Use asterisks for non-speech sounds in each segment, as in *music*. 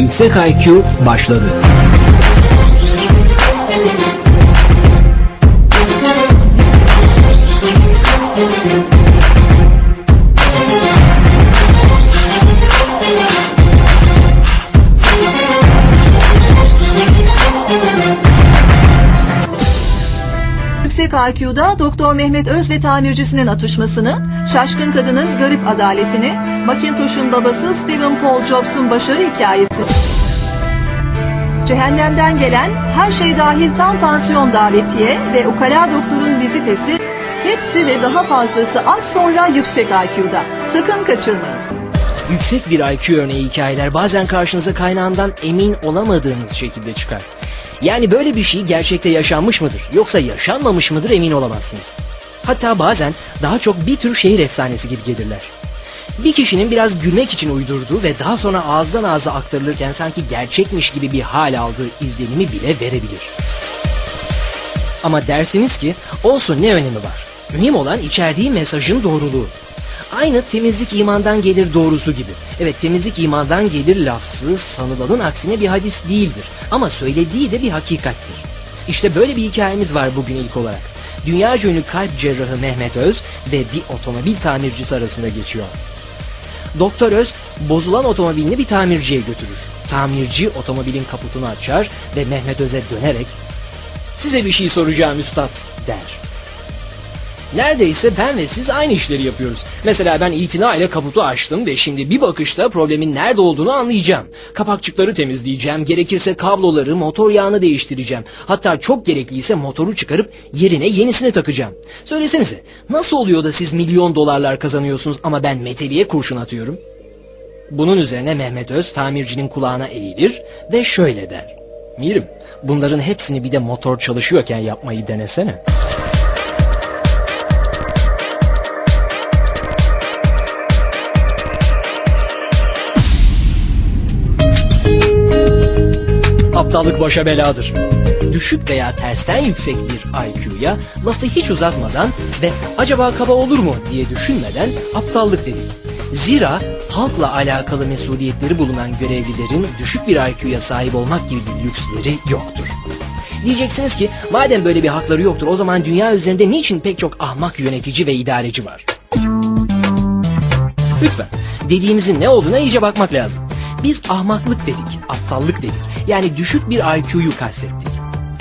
Yüksek IQ başladı. IQ'da Doktor Mehmet Öz ve tamircisinin atışmasını, şaşkın kadının garip adaletini, Macintosh'un babası Stephen Paul Jobs'un başarı hikayesi. Cehennemden gelen her şey dahil tam pansiyon davetiye ve ukala doktorun vizitesi hepsi ve daha fazlası az sonra Yüksek IQ'da. Sakın kaçırmayın. Yüksek bir IQ örneği hikayeler bazen karşınıza kaynağından emin olamadığınız şekilde çıkar. Yani böyle bir şey gerçekte yaşanmış mıdır yoksa yaşanmamış mıdır emin olamazsınız. Hatta bazen daha çok bir tür şehir efsanesi gibi gelirler. Bir kişinin biraz gülmek için uydurduğu ve daha sonra ağızdan ağza aktarılırken sanki gerçekmiş gibi bir hal aldığı izlenimi bile verebilir. Ama dersiniz ki olsun ne önemi var. Mühim olan içerdiği mesajın doğruluğu. Aynı temizlik imandan gelir doğrusu gibi. Evet temizlik imandan gelir lafzı sanılanın aksine bir hadis değildir. Ama söylediği de bir hakikattir. İşte böyle bir hikayemiz var bugün ilk olarak. Dünya ünlü kalp cerrahı Mehmet Öz ve bir otomobil tamircisi arasında geçiyor. Doktor Öz bozulan otomobilini bir tamirciye götürür. Tamirci otomobilin kaputunu açar ve Mehmet Öz'e dönerek size bir şey soracağım üstad der. Neredeyse ben ve siz aynı işleri yapıyoruz. Mesela ben itina ile kaputu açtım ve şimdi bir bakışta problemin nerede olduğunu anlayacağım. Kapakçıkları temizleyeceğim, gerekirse kabloları, motor yağını değiştireceğim. Hatta çok gerekliyse motoru çıkarıp yerine yenisini takacağım. Söylesenize nasıl oluyor da siz milyon dolarlar kazanıyorsunuz ama ben meteliğe kurşun atıyorum? Bunun üzerine Mehmet Öz tamircinin kulağına eğilir ve şöyle der. Mirim bunların hepsini bir de motor çalışıyorken yapmayı denesene. Aptallık başa beladır. Düşük veya tersten yüksek bir IQ'ya lafı hiç uzatmadan ve acaba kaba olur mu diye düşünmeden aptallık dedik. Zira halkla alakalı mesuliyetleri bulunan görevlilerin düşük bir IQ'ya sahip olmak gibi bir lüksleri yoktur. Diyeceksiniz ki madem böyle bir hakları yoktur o zaman dünya üzerinde niçin pek çok ahmak yönetici ve idareci var? Lütfen dediğimizin ne olduğuna iyice bakmak lazım. Biz ahmaklık dedik, aptallık dedik. Yani düşük bir IQ'yu kastettik.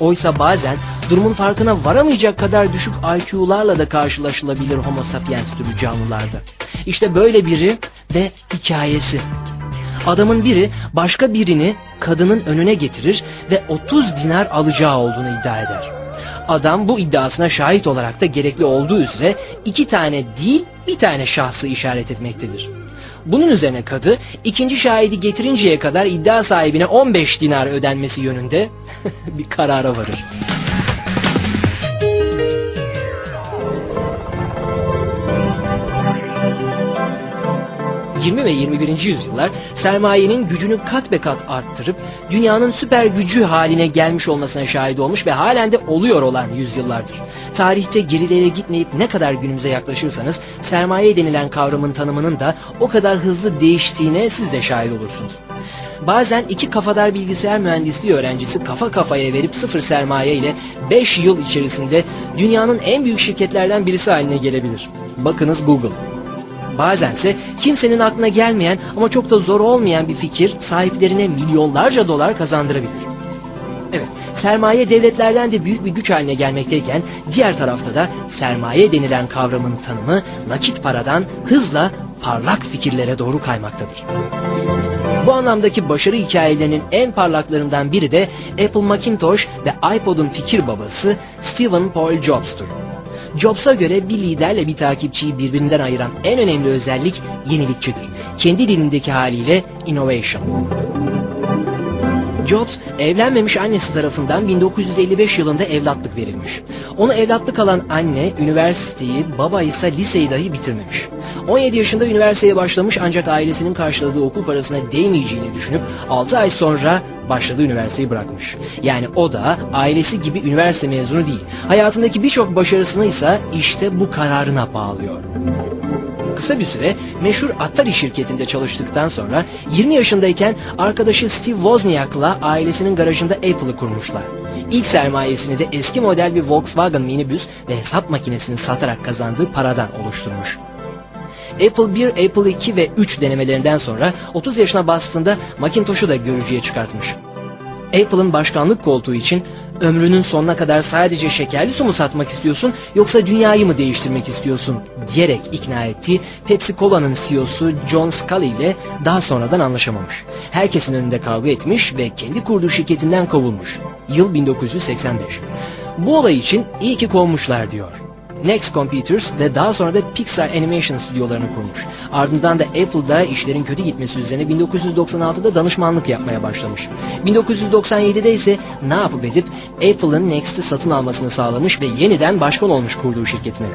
Oysa bazen durumun farkına varamayacak kadar düşük IQ'larla da karşılaşılabilir homo sapiens türü canlılarda. İşte böyle biri ve hikayesi. Adamın biri başka birini kadının önüne getirir ve 30 dinar alacağı olduğunu iddia eder. Adam bu iddiasına şahit olarak da gerekli olduğu üzere iki tane değil bir tane şahsı işaret etmektedir. Bunun üzerine kadı ikinci şahidi getirinceye kadar iddia sahibine 15 dinar ödenmesi yönünde *laughs* bir karara varır. ...20 ve 21. yüzyıllar sermayenin gücünü kat be kat arttırıp... ...dünyanın süper gücü haline gelmiş olmasına şahit olmuş ve halen de oluyor olan yüzyıllardır. Tarihte gerilere gitmeyip ne kadar günümüze yaklaşırsanız... ...sermaye denilen kavramın tanımının da o kadar hızlı değiştiğine siz de şahit olursunuz. Bazen iki kafadar bilgisayar mühendisliği öğrencisi kafa kafaya verip sıfır sermaye ile 5 yıl içerisinde dünyanın en büyük şirketlerden birisi haline gelebilir. Bakınız Google. Bazense kimsenin aklına gelmeyen ama çok da zor olmayan bir fikir sahiplerine milyonlarca dolar kazandırabilir. Evet, sermaye devletlerden de büyük bir güç haline gelmekteyken diğer tarafta da sermaye denilen kavramın tanımı nakit paradan hızla parlak fikirlere doğru kaymaktadır. Bu anlamdaki başarı hikayelerinin en parlaklarından biri de Apple Macintosh ve iPod'un fikir babası Stephen Paul Jobs'tur. Jobs'a göre bir liderle bir takipçiyi birbirinden ayıran en önemli özellik yenilikçidir. Kendi dilindeki haliyle innovation. Jobs evlenmemiş annesi tarafından 1955 yılında evlatlık verilmiş. Onu evlatlık alan anne üniversiteyi, baba ise liseyi dahi bitirmemiş. 17 yaşında üniversiteye başlamış ancak ailesinin karşıladığı okul parasına değmeyeceğini düşünüp 6 ay sonra başladığı üniversiteyi bırakmış. Yani o da ailesi gibi üniversite mezunu değil. Hayatındaki birçok başarısını ise işte bu kararına bağlıyor. Kısa bir süre meşhur Atari şirketinde çalıştıktan sonra 20 yaşındayken arkadaşı Steve Wozniak'la ailesinin garajında Apple'ı kurmuşlar. İlk sermayesini de eski model bir Volkswagen minibüs ve hesap makinesini satarak kazandığı paradan oluşturmuş. Apple 1, Apple 2 ve 3 denemelerinden sonra 30 yaşına bastığında Macintosh'u da görücüye çıkartmış. Apple'ın başkanlık koltuğu için ömrünün sonuna kadar sadece şekerli su mu satmak istiyorsun yoksa dünyayı mı değiştirmek istiyorsun diyerek ikna ettiği Pepsi Cola'nın CEO'su John Scully ile daha sonradan anlaşamamış. Herkesin önünde kavga etmiş ve kendi kurduğu şirketinden kovulmuş. Yıl 1985. Bu olay için iyi ki kovmuşlar diyor. Next Computers ve daha sonra da Pixar Animation stüdyolarını kurmuş. Ardından da Apple'da işlerin kötü gitmesi üzerine 1996'da danışmanlık yapmaya başlamış. 1997'de ise ne yapıp edip Apple'ın Next'i satın almasını sağlamış ve yeniden başkan olmuş kurduğu şirketine.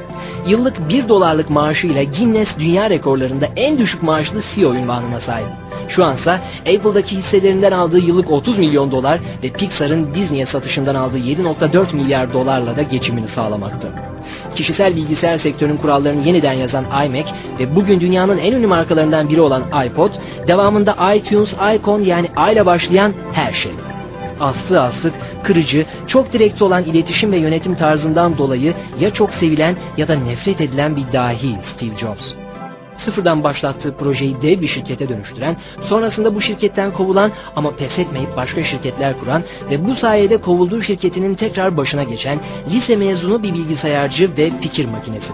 Yıllık 1 dolarlık maaşıyla Guinness Dünya Rekorlarında en düşük maaşlı CEO ünvanına sahip. Şu ansa Apple'daki hisselerinden aldığı yıllık 30 milyon dolar ve Pixar'ın Disney'e satışından aldığı 7.4 milyar dolarla da geçimini sağlamakta kişisel bilgisayar sektörünün kurallarını yeniden yazan iMac ve bugün dünyanın en ünlü markalarından biri olan iPod, devamında iTunes, Icon yani I ile başlayan her şey. Aslı astık, kırıcı, çok direkte olan iletişim ve yönetim tarzından dolayı ya çok sevilen ya da nefret edilen bir dahi Steve Jobs. Sıfırdan başlattığı projeyi dev bir şirkete dönüştüren, sonrasında bu şirketten kovulan ama pes etmeyip başka şirketler kuran ve bu sayede kovulduğu şirketinin tekrar başına geçen lise mezunu bir bilgisayarcı ve fikir makinesi.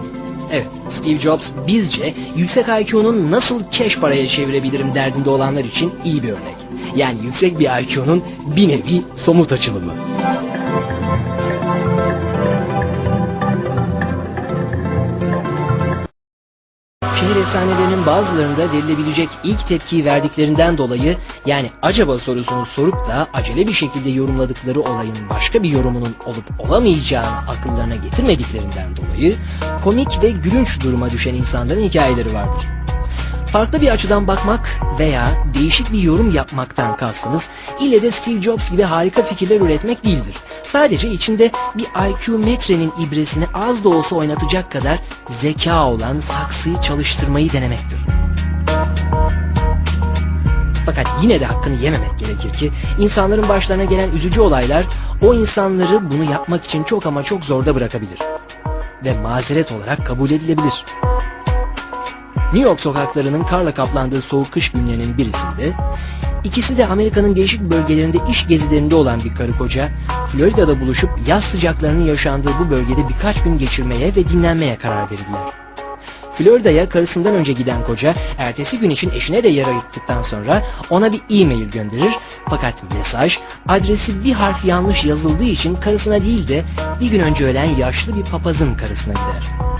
Evet, Steve Jobs bizce yüksek IQ'nun nasıl keş paraya çevirebilirim derdinde olanlar için iyi bir örnek. Yani yüksek bir IQ'nun bir nevi somut açılımı. Şehir efsanelerinin bazılarında verilebilecek ilk tepkiyi verdiklerinden dolayı yani acaba sorusunu sorup da acele bir şekilde yorumladıkları olayın başka bir yorumunun olup olamayacağını akıllarına getirmediklerinden dolayı komik ve gülünç duruma düşen insanların hikayeleri vardır. Farklı bir açıdan bakmak veya değişik bir yorum yapmaktan kastımız ille de Steve Jobs gibi harika fikirler üretmek değildir. Sadece içinde bir IQ metrenin ibresini az da olsa oynatacak kadar zeka olan saksıyı çalıştırmayı denemektir. Fakat yine de hakkını yememek gerekir ki insanların başlarına gelen üzücü olaylar o insanları bunu yapmak için çok ama çok zorda bırakabilir. Ve mazeret olarak kabul edilebilir. New York sokaklarının karla kaplandığı soğuk kış günlerinin birisinde ikisi de Amerika'nın değişik bölgelerinde iş gezilerinde olan bir karı koca Florida'da buluşup yaz sıcaklarının yaşandığı bu bölgede birkaç gün geçirmeye ve dinlenmeye karar verirler. Florida'ya karısından önce giden koca ertesi gün için eşine de yer ayırttıktan sonra ona bir e-mail gönderir fakat mesaj adresi bir harf yanlış yazıldığı için karısına değil de bir gün önce ölen yaşlı bir papazın karısına gider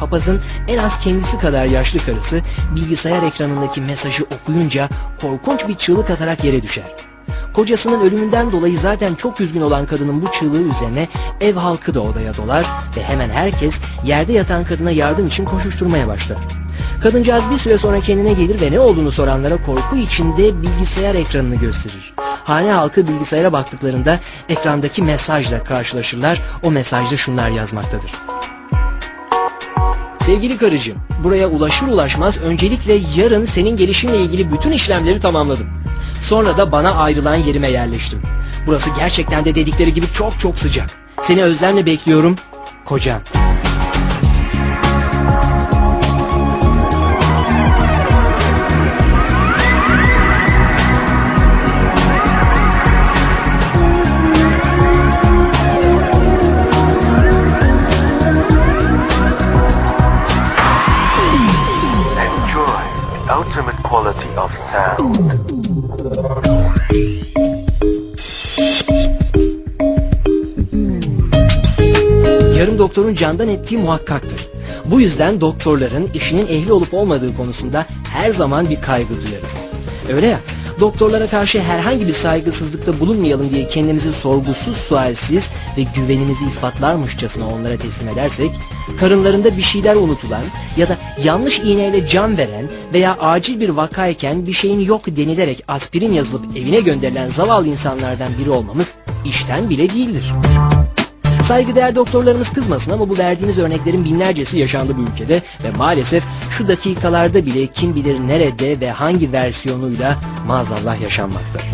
papazın en az kendisi kadar yaşlı karısı bilgisayar ekranındaki mesajı okuyunca korkunç bir çığlık atarak yere düşer. Kocasının ölümünden dolayı zaten çok üzgün olan kadının bu çığlığı üzerine ev halkı da odaya dolar ve hemen herkes yerde yatan kadına yardım için koşuşturmaya başlar. Kadıncağız bir süre sonra kendine gelir ve ne olduğunu soranlara korku içinde bilgisayar ekranını gösterir. Hane halkı bilgisayara baktıklarında ekrandaki mesajla karşılaşırlar. O mesajda şunlar yazmaktadır. Sevgili karıcığım, buraya ulaşır ulaşmaz öncelikle yarın senin gelişinle ilgili bütün işlemleri tamamladım. Sonra da bana ayrılan yerime yerleştim. Burası gerçekten de dedikleri gibi çok çok sıcak. Seni özlemle bekliyorum, kocan. Yarım doktorun candan ettiği muhakkaktır. Bu yüzden doktorların işinin ehli olup olmadığı konusunda her zaman bir kaygı duyarız. Öyle ya, doktorlara karşı herhangi bir saygısızlıkta bulunmayalım diye kendimizi sorgusuz sualsiz ve güvenimizi ispatlarmışçasına onlara teslim edersek, karınlarında bir şeyler unutulan ya da yanlış iğneyle can veren veya acil bir vakayken bir şeyin yok denilerek aspirin yazılıp evine gönderilen zavallı insanlardan biri olmamız işten bile değildir. Saygıdeğer doktorlarımız kızmasın ama bu verdiğiniz örneklerin binlercesi yaşandı bu ülkede ve maalesef şu dakikalarda bile kim bilir nerede ve hangi versiyonuyla maazallah yaşanmaktadır.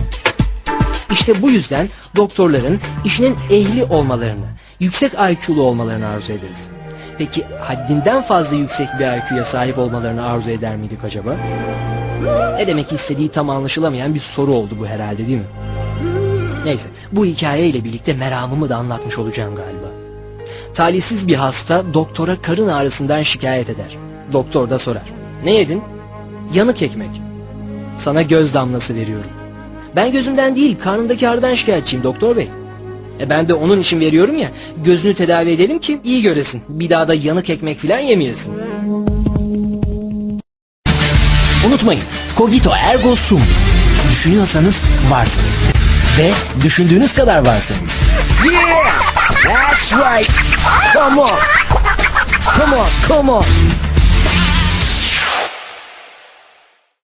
İşte bu yüzden doktorların işinin ehli olmalarını, yüksek IQ'lu olmalarını arzu ederiz. Peki haddinden fazla yüksek bir IQ'ya sahip olmalarını arzu eder miydik acaba? Ne demek istediği tam anlaşılamayan bir soru oldu bu herhalde değil mi? Neyse bu hikayeyle birlikte meramımı da anlatmış olacağım galiba. Talihsiz bir hasta doktora karın ağrısından şikayet eder. Doktor da sorar. Ne yedin? Yanık ekmek. Sana göz damlası veriyorum. Ben gözümden değil karnındaki ağrıdan şikayetçiyim doktor bey. E ben de onun için veriyorum ya gözünü tedavi edelim ki iyi göresin. Bir daha da yanık ekmek filan yemeyesin. Unutmayın Cogito ergo sum. Düşünüyorsanız varsınız. Ve düşündüğünüz kadar varsınız. Yeah! That's right! Come on! Come on, come on!